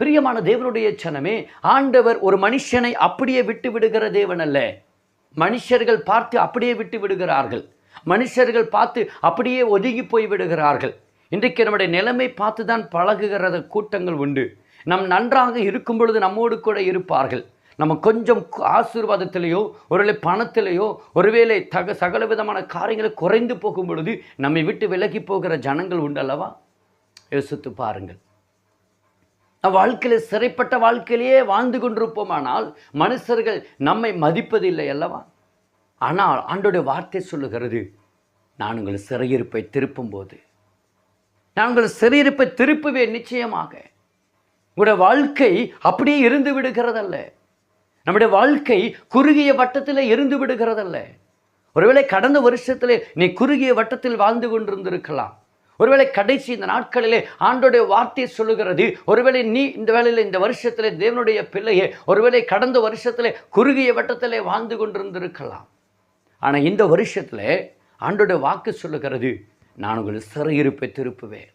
பிரியமான தேவனுடைய சனமே ஆண்டவர் ஒரு மனுஷனை அப்படியே விட்டு விடுகிற தேவன் அல்ல. மனுஷர்கள் பார்த்து அப்படியே விட்டு விடுகிறார்கள். மனுஷர்கள் பார்த்து அப்படியே ஒதுங்கி போய் விடுகிறார்கள். இன்றைக்கு நம்முடைய நிலைமை பார்த்து தான் பழகுகிறத கூட்டங்கள் உண்டு. நம் நன்றாக இருக்கும் பொழுது நம்மோடு கூட இருப்பார்கள். நம்ம கொஞ்சம் ஆசீர்வாதத்திலேயோ ஒருவேளை பணத்திலேயோ ஒருவேளை தக சகல விதமான காரியங்களை குறைந்து போகும் பொழுது நம்மை விட்டு விலகி போகிற ஜனங்கள் உண்டு அல்லவா? யோசித்து பாருங்கள். நம் வாழ்க்கையில் சிறைப்பட்ட வாழ்க்கையிலேயே வாழ்ந்து கொண்டிருப்போமானால் மனுஷர்கள் நம்மை மதிப்பதில்லை அல்லவா? ஆனால் ஆண்டோடைய வார்த்தை சொல்லுகிறது நான் உங்கள் சிறையிருப்பை திருப்பும் போது நான் உங்கள் சிறையிருப்பை திருப்புவேன் நிச்சயமாக. உங்களுடைய வாழ்க்கை அப்படியே இருந்து விடுகிறதல்ல. நம்முடைய வாழ்க்கை குறுகிய வட்டத்தில் இருந்து விடுகிறதல்ல. ஒருவேளை கடந்த வருஷத்தில் நீ குறுகிய வட்டத்தில் வாழ்ந்து கொண்டிருந்திருக்கலாம். ஒருவேளை கடைசி இந்த நாட்களிலே ஆண்டோடைய வார்த்தை சொல்லுகிறது ஒருவேளை நீ இந்த வேளையில் இந்த வருஷத்தில் தேவனுடைய பிள்ளையே ஒருவேளை கடந்த வருஷத்தில் குறுகிய வட்டத்திலே வாழ்ந்து கொண்டிருந்திருக்கலாம். ஆனால் இந்த வருஷத்தில் ஆண்டோடைய வாக்கு சொல்லுகிறது நான் உங்கள் சிறையிருப்பை திருப்புவேன்.